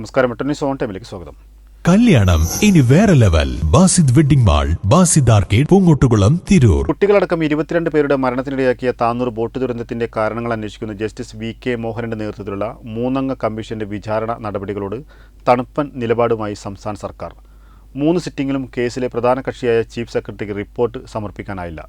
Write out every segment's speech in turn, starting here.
നമസ്കാരം. മെട്ടന്യൂസ് സോൺ ടൈമിലേക്ക് സ്വാഗതം. കല്യാണം. ഇനി വേറെ level. Basid wedding mall Basid arcade Poongottukulam Tirur. കുട്ടികളടക്കം ഇരുപത്തിരണ്ട് പേരുടെ മരണത്തിനിടയാക്കിയ താന്നൂർ ബോട്ട് ദുരന്തത്തിന്റെ കാരണങ്ങൾ അന്വേഷിക്കുന്ന ജസ്റ്റിസ് വി കെ മോഹനന്റെ നേതൃത്വത്തിലുള്ള മൂന്നംഗ കമ്മീഷന്റെ വിചാരണ നടപടികളോട് തണുപ്പൻ നിലപാടുമായി സംസ്ഥാന സർക്കാർ. മൂന്ന് സിറ്റിംഗിലും കേസിലെ പ്രധാന കക്ഷിയായ ചീഫ് സെക്രട്ടറിക്ക് റിപ്പോർട്ട് സമർപ്പിക്കാനായില്ല.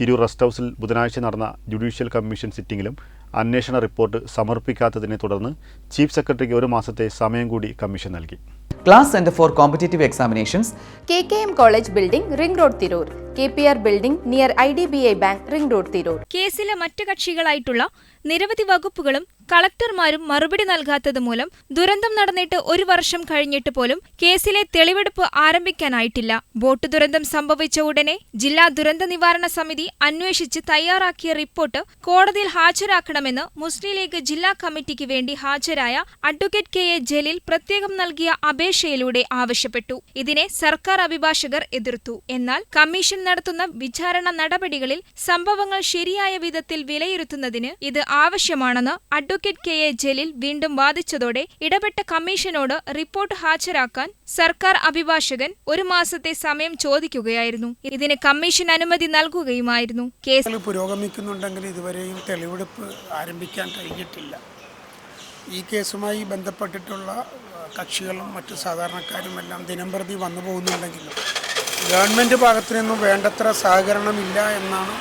തിരൂർ റെസ്റ്റ് ഹൗസിൽ ബുധനാഴ്ച നടന്ന ജുഡീഷ്യൽ കമ്മീഷൻ സിറ്റിംഗിലും അന്വേഷണ റിപ്പോർട്ട് സമർപ്പിക്കാത്തതിനെ തുടർന്ന് ചീഫ് സെക്രട്ടറിക്ക് ഒരു മാസത്തെ സമയം കൂടി കമ്മീഷൻ നൽകി. Class centre for competitive examinations K K M college building ring road Tirur. K P R building near I D B I bank ring road Tirur. കേസിലെ മറ്റു കക്ഷികളായിട്ടുള്ള നിരവധി വകുപ്പുകളും കളക്ടർമാരും മറുപടി നൽകാത്തത് മൂലം ദുരന്തം നടന്നിട്ട് ഒരു വർഷം കഴിഞ്ഞിട്ട് പോലും കേസിലെ തെളിവെടുപ്പ് ആരംഭിക്കാനായിട്ടില്ല. ബോട്ട് ദുരന്തം സംഭവിച്ച ഉടനെ ജില്ലാ ദുരന്ത നിവാരണ സമിതി അന്വേഷിച്ച് തയ്യാറാക്കിയ റിപ്പോർട്ട് കോടതിയിൽ ഹാജരാക്കണമെന്ന് മുസ്ലിം ലീഗ് ജില്ലാ കമ്മിറ്റിക്ക് വേണ്ടി ഹാജരായ അഡ്വക്കേറ്റ് കെ എ ജലീൽ പ്രത്യേകം നൽകിയ അപേക്ഷയിലൂടെ ആവശ്യപ്പെട്ടു. ഇതിനെ സർക്കാർ അഭിഭാഷകർ എതിർത്തു. എന്നാൽ കമ്മീഷൻ നടത്തുന്ന വിചാരണ നടപടികളിൽ സംഭവങ്ങൾ ശരിയായ വിധത്തിൽ വിലയിരുത്തുന്നതിന് ഇത് ആവശ്യമാണെന്ന് അഡ്വക്കേറ്റ് കെ എ ജലീൽ വീണ്ടും വാദിച്ചതോടെ ഇടപെട്ട കമ്മീഷനോട് റിപ്പോർട്ട് ഹാജരാക്കാൻ സർക്കാർ അഭിഭാഷകൻ ഒരു മാസത്തെ സമയം ചോദിക്കുകയായിരുന്നു. ഇതിന് കമ്മീഷൻ അനുമതി നൽകുകയുമായിരുന്നു. കേസ് പുരോഗമിക്കുന്നുണ്ടെങ്കിൽ ഇതുവരെയും തെളിവെടുപ്പ് ആരംഭിക്കാൻ കഴിഞ്ഞിട്ടില്ല. ഈ കേസുമായി ബന്ധപ്പെട്ടിട്ടുള്ള കക്ഷികളും മറ്റു ദിനം ദിനംപ്രതി വന്നു പോകുന്നുണ്ടെങ്കിലും ഗവൺമെന്റ് ഭാഗത്തു നിന്നും വേണ്ടത്ര സഹകരണമില്ല എന്നാണ്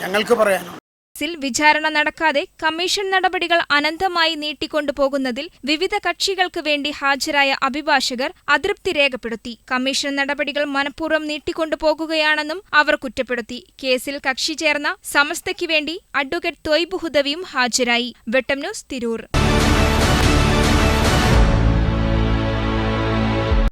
ഞങ്ങൾക്ക് പറയാനുള്ളത്. കേസിൽ വിചാരണ നടക്കാതെ കമ്മീഷൻ നടപടികൾ അനന്തമായി നീട്ടിക്കൊണ്ടുപോകുന്നതിൽ വിവിധ കക്ഷികൾക്ക് വേണ്ടി ഹാജരായ അഭിഭാഷകർ അതൃപ്തി രേഖപ്പെടുത്തി. കമ്മീഷൻ നടപടികൾ മനഃപൂർവം നീട്ടിക്കൊണ്ടുപോകുകയാണെന്നും അവർ കുറ്റപ്പെടുത്തി. കേസിൽ കക്ഷി ചേർന്ന സമസ്തയ്ക്ക് വേണ്ടി അഡ്വക്കേറ്റ് തൊയ്ബുഹുദവിയും ഹാജരായി. വെട്ടം ന്യൂസ് തിരൂർ.